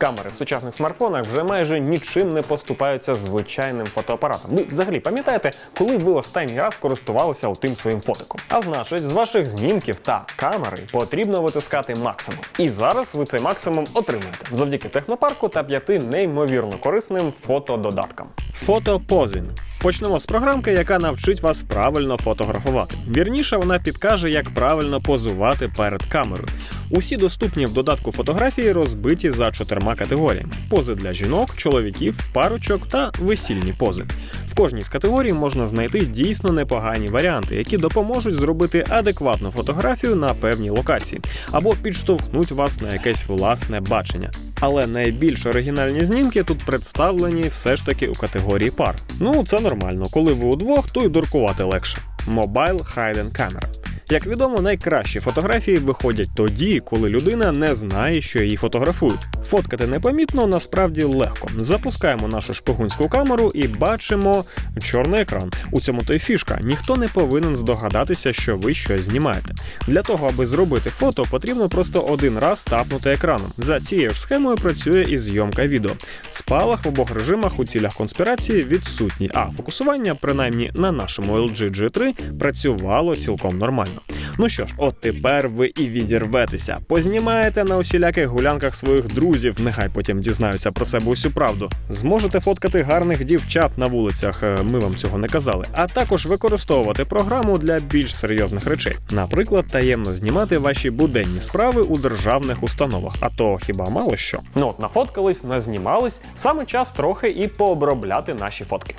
Камери в сучасних смартфонах вже майже нічим не поступаються звичайним фотоапаратам. Ви взагалі пам'ятаєте, коли ви останній раз користувалися тим своїм фотиком? А значить, з ваших знімків та камери потрібно витискати максимум. І зараз ви цей максимум отримаєте завдяки технопарку та п'яти неймовірно корисним фотододаткам. Фотопозінг. Почнемо з програмки, яка навчить вас правильно фотографувати. Вірніше, вона підкаже, як правильно позувати перед камерою. Усі доступні в додатку фотографії розбиті за чотирма категоріями: пози для жінок, чоловіків, парочок та весільні пози. В кожній з категорій можна знайти дійсно непогані варіанти, які допоможуть зробити адекватну фотографію на певній локації або підштовхнуть вас на якесь власне бачення. Але найбільш оригінальні знімки тут представлені все ж таки у категорії пар. Ну це нормально, коли ви удвох, то й дуркувати легше. Mobile Hidden Camera. Як відомо, найкращі фотографії виходять тоді, коли людина не знає, що її фотографують. Фоткати непомітно насправді легко. Запускаємо нашу шпигунську камеру і бачимо чорний екран. У цьому то й фішка. Ніхто не повинен здогадатися, що ви щось знімаєте. Для того, аби зробити фото, потрібно просто один раз тапнути екраном. За цією ж схемою працює і зйомка відео. Спалах в обох режимах у цілях конспірації відсутній, а фокусування, принаймні на нашому LG G3, працювало цілком нормально. Ну що ж, от тепер ви і відірветеся. Познімаєте на усіляких гулянках своїх друзів, нехай потім дізнаються про себе усю правду. Зможете фоткати гарних дівчат на вулицях, е, ми вам цього не казали, а також використовувати програму для більш серйозних речей. Наприклад, таємно знімати ваші буденні справи у державних установах. А то хіба мало що? Ну от нафоткались, назнімались. Саме час трохи і пообробляти наші фотки.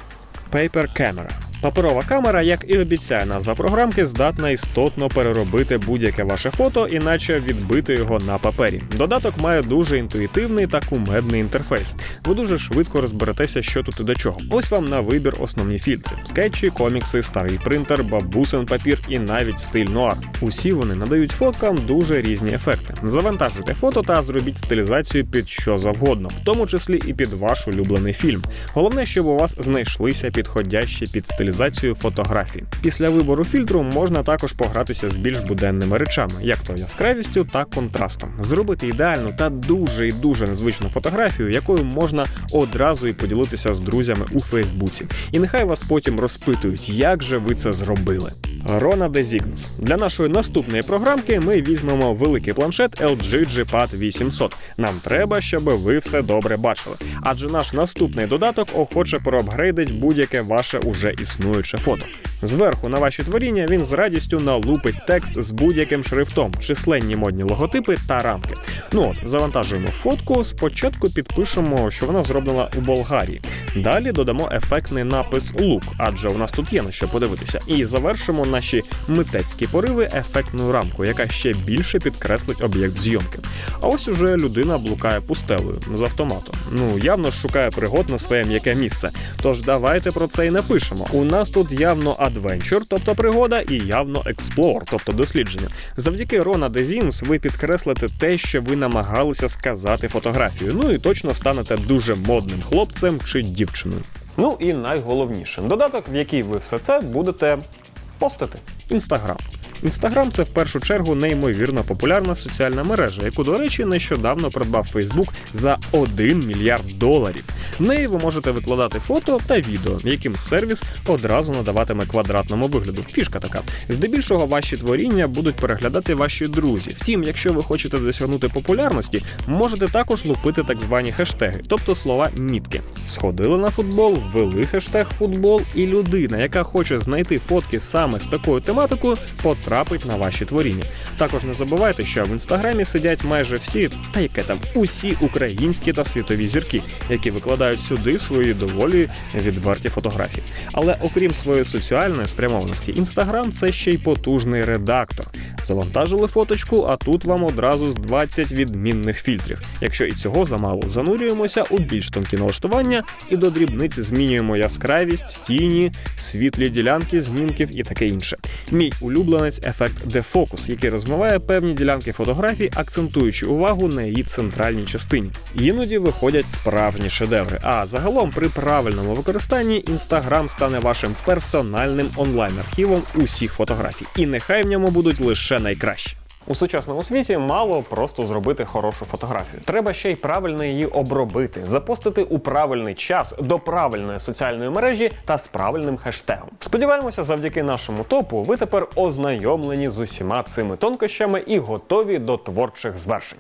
Paper Camera. Паперова камера, як і обіцяє назва програмки, здатна істотно переробити будь-яке ваше фото, іначе відбити його на папері. Додаток має дуже інтуїтивний та кумедний інтерфейс. Ви дуже швидко розберетеся, що тут і до чого. Ось вам на вибір основні фільтри: скетчі, комікси, старий принтер, бабусин папір і навіть стиль нуар. Усі вони надають фоткам дуже різні ефекти. Завантажуйте фото та зробіть стилізацію під що завгодно, в тому числі і під ваш улюблений фільм. Головне, щоб у вас знайшлися підходящі під стилізацію фотографії. Після вибору фільтру можна також погратися з більш буденними речами, як то яскравістю та контрастом. Зробити ідеальну та дуже і дуже незвичну фотографію, якою можна одразу і поділитися з друзями у Фейсбуці. І нехай вас потім розпитують, як же ви це зробили. Rona Дезігнс. Для нашої наступної програмки ми візьмемо великий планшет LG G-Pad 800. Нам треба, щоб ви все добре бачили. Адже наш наступний додаток охоче проапгрейдить будь-яке ваше уже існуюче фото. Зверху на ваші творіння він з радістю налупить текст з будь-яким шрифтом, численні модні логотипи та рамки. Ну от, завантажуємо фотку. Спочатку підпишемо, що вона зроблена у Болгарії. Далі додамо ефектний напис лук, адже у нас тут є на що подивитися. І завершимо наші митецькі пориви ефектною рамкою, яка ще більше підкреслить об'єкт зйомки. А ось уже людина блукає пустелею з автоматом. Ну явно шукає пригод на своє м'яке місце. Тож давайте про це і напишемо. У нас тут явно адвенчур, тобто пригода, і явно експлор, тобто дослідження. Завдяки Рона Дезінс ви підкреслите те, що ви намагалися сказати фотографію. Ну і точно станете дуже модним хлопцем чи дівчиною. Ну і найголовніше додаток, в який ви все це будете постити. Інстаграм. Інстаграм це в першу чергу неймовірно популярна соціальна мережа, яку, до речі, нещодавно придбав Фейсбук за 1 мільярд доларів. В неї ви можете викладати фото та відео, яким сервіс одразу надаватиме квадратному вигляду. Фішка така. Здебільшого ваші творіння будуть переглядати ваші друзі. Втім, якщо ви хочете досягнути популярності, можете також лупити так звані хештеги, тобто слова мітки. Сходили на футбол, ввели хештег футбол, і людина, яка хоче знайти фотки саме з такою тематикою, потрапить на ваші творіння. Також не забувайте, що в інстаграмі сидять майже всі, та яке там усі українські та світові зірки, які викладають сюди свої доволі відверті фотографії. Але окрім своєї соціальної спрямованості, інстаграм це ще й потужний редактор. Завантажили фоточку, а тут вам одразу з 20 відмінних фільтрів. Якщо і цього замало, занурюємося у більш тонкі налаштування і до дрібниць змінюємо яскравість, тіні, світлі ділянки знімків і таке інше. Мій улюбленець ефект дефокус, який розмиває певні ділянки фотографій, акцентуючи увагу на її центральній частині. Іноді виходять справжні шедеври. А загалом, при правильному використанні, інстаграм стане вашим персональним онлайн-архівом усіх фотографій. І нехай в ньому будуть лише найкращі. У сучасному світі мало просто зробити хорошу фотографію. Треба ще й правильно її обробити, запостити у правильний час до правильної соціальної мережі та з правильним хештегом. Сподіваємося, завдяки нашому топу ви тепер ознайомлені з усіма цими тонкощами і готові до творчих звершень.